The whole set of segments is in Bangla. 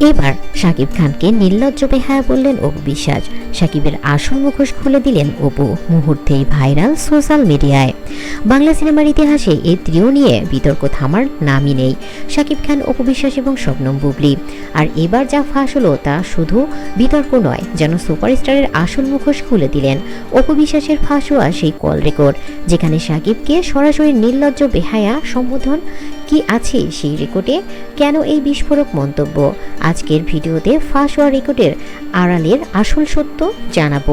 এবার সাকিব খানকে নির্লজ্জ বেহায়া বললেন অপু বিশ্বাস। শাকিবের আসল মুখোশ খুলে দিলেন অপু, মুহূর্তেই ভাইরাল সোশ্যাল মিডিয়ায়। বাংলা সিনেমার ইতিহাসে এই ত্রিও নিয়ে বিতর্ক থামার নামই নেই, সাকিব খান, অপু বিশ্বাস এবং শবনম বুবলি। আর এবার যা ফাঁস হলো তা শুধু বিতর্ক নয়, যেন সুপারস্টারের আসল মুখোশ খুলে দিলেন অপু বিশ্বাসের ফাঁস হওয়া সেই কল রেকর্ড, যেখানে সাকিবকে সরাসরি নির্লজ্জ বেহায়া সম্বোধন কি আছে সেই রেকর্ডে? কেন এই বিস্ফোরক মন্তব্য? আজকের ভিডিওতে ফাঁস হওয়া রেকর্ডের আড়ালের আসল সত্য জানাব।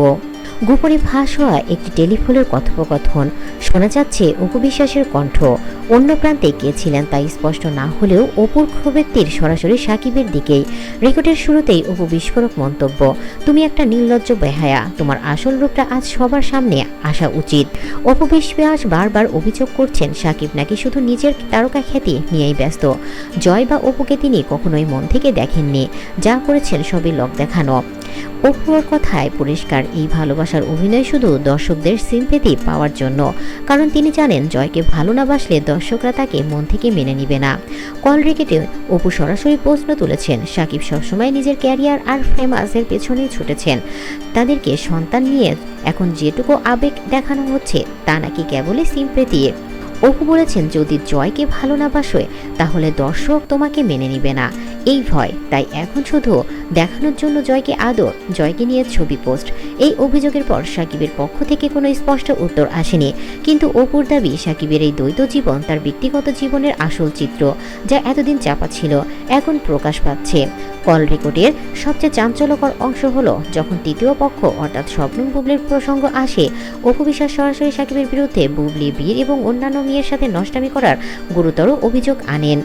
গোপনে ফাঁস হওয়া একটি টেলিফোনের কথোপকথন শোনা যাচ্ছে অপু বিশ্বাসের কণ্ঠ। অন্য প্রান্তে কে ছিলেন স্পষ্ট না হলেও অপুর ক্ষোভের তীর সরাসরি সাকিবের দিকেই রেকর্ডের শুরুতেই অপু বিস্ফোরক মন্তব্য, তুমি একটা নির্লজ্জ বেহায়া, তোমার আসল রূপটা আজ সবার সামনে আসা উচিত। অপু বিশ্বাস বারবার অভিযোগ করছেন, সাকিব নাকি শুধু নিজের তারকা খ্যাতি নিয়েই ব্যস্ত। জয় বা অপুকে তিনি কখনোই মন থেকে দেখেননি। যা করেছেন সবই লোক দেখানো। অপুর কথায় পরিষ্কার এই ভালোবাসার অভিনয় শুধু দর্শকদের সিম্পেথি পাওয়ার জন্য। কারণ তিনি জানেন, জয়কে ভালো না বাসলে দর্শকরা তাকে মন থেকে মেনে নিবে না। কল রেকেটে অপু সরাসরি প্রশ্ন তুলেছেন, সাকিব সবসময় নিজের ক্যারিয়ার আর ফেমাসের পেছনেই ছুটেছেন। তাদেরকে সন্তান নিয়ে এখন যেটুকু আবেগ দেখানো হচ্ছে, তা নাকি কেবলই সিম্পেথি অপু বলেছেন, যদি জয়কে ভালো না বাসোয় তাহলে দর্শক তোমাকে মেনে নিবে না। এই ভয়। তাই এখন শুধু দেখানোর জন্য জয়কে আদর, জয়কে নিয়ে ছবি পোস্ট। এই অভিযোগের পর সাকিবের পক্ষ থেকে কোনো স্পষ্ট উত্তর আসেনি। কিন্তু অপুর দাবি, সাকিবের এই দ্বৈত জীবন তার ব্যক্তিগত জীবনের আসল চিত্র, যা এতদিন চাপা ছিল, এখন প্রকাশ পাচ্ছে। কল রেকর্ডের সবচেয়ে চাঞ্চল্যকর অংশ হলো যখন তৃতীয় পক্ষ অর্থাৎ স্বপ্নম বুবলির প্রসঙ্গ আসে, অপু বিশ্বাস সরাসরি সাকিবের বিরুদ্ধে বুবলি, বীর এবং অন্যান্য মেয়ের সাথে নষ্টামি করার গুরুতর অভিযোগ আনেন।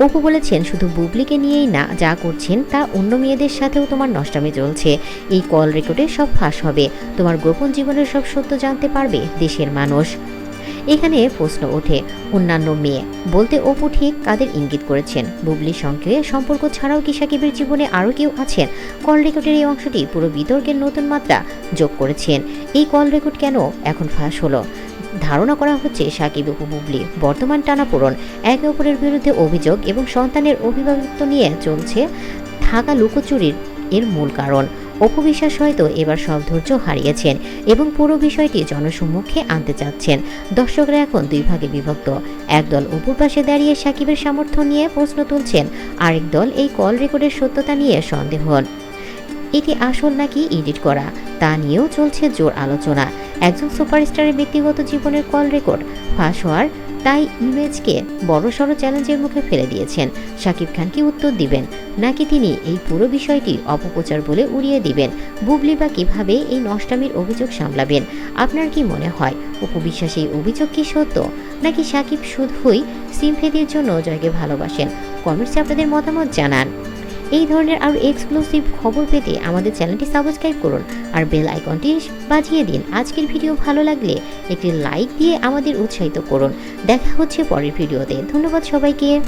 অপু বলেছেন, শুধু বুবলিকে নিয়েই না, যা করছেন তা অন্য মেয়েদের সাথেও তোমার নষ্টামি চলছে। এই কল রেকর্ডে সব ফাঁস হবে। তোমার গোপন জীবনের সব সত্য জানতে পারবে দেশের মানুষ। এখানে প্রশ্ন ওঠে, অন্যান্য মেয়ে। বলতে অপু ঠিক কাদের ইঙ্গিত করেছেন? বুবলির সঙ্গে সম্পর্ক ছাড়াও কি সাকিবের জীবনে আরও কেউ আছেন? কল রেকর্ডের এই অংশটি পুরো বিতর্কের নতুন মাত্রা যোগ করেছেন। এই কল রেকর্ড কেন এখন ফাঁস হলো? ধারণা করা হচ্ছে সাকিব বুবলি বর্তমান টানাপোড়ন, একে অপরের বিরুদ্ধে অভিযোগ এবং সন্তানের অভিভাবকত্ব নিয়ে চলছে থাকা লুকোচুরির এর মূল কারণ। অপবিশ্বাস হয়তো এবার সব ধৈর্য হারিয়েছেন এবং পুরো বিষয়টি জনসম্মুখে আনতে চাচ্ছেন। দর্শকরা এখন দুই ভাগে বিভক্ত। একদল অপুর পাশে দাঁড়িয়ে সাকিবের সামর্থ্য নিয়ে প্রশ্ন তুলছেন, আরেক দল এই কল রেকর্ডের সত্যতা নিয়ে সন্দেহ। এটি আসল নাকি এডিট করা, তা নিয়েও চলছে জোর আলোচনা। একজন সুপারস্টারের ব্যক্তিগত জীবনের কল রেকর্ড ফাঁস হওয়ার তাই ইমেজকে বড়সড় চ্যালেঞ্জের মুখে ফেলে দিয়েছেন। শাকিব খান কি উত্তর দিবেন? নাকি তিনি এই পুরো বিষয়টি অপপ্রচার বলে উড়িয়ে দিবেন? বুবলি বা কীভাবে এই নষ্টামির অভিযোগ সামলাবেন? আপনার কি মনে হয় উপবিশ্বাস এই অভিযোগ কি সত্য? নাকি শাকিব শুধুই সিমফেদির জন্য জয়কে ভালোবাসেন? কমেন্টসে আপনাদের মতামত জানান। এই ধরনের আরও এক্সক্লুসিভ খবর পেতে আমাদের চ্যানেলটি সাবস্ক্রাইব করুন আর বেল আইকনটি বাজিয়ে দিন। আজকের ভিডিও ভালো লাগলে একটি লাইক দিয়ে আমাদের উৎসাহিত করুন। দেখা হচ্ছে পরের ভিডিওতে ধন্যবাদ সবাইকে।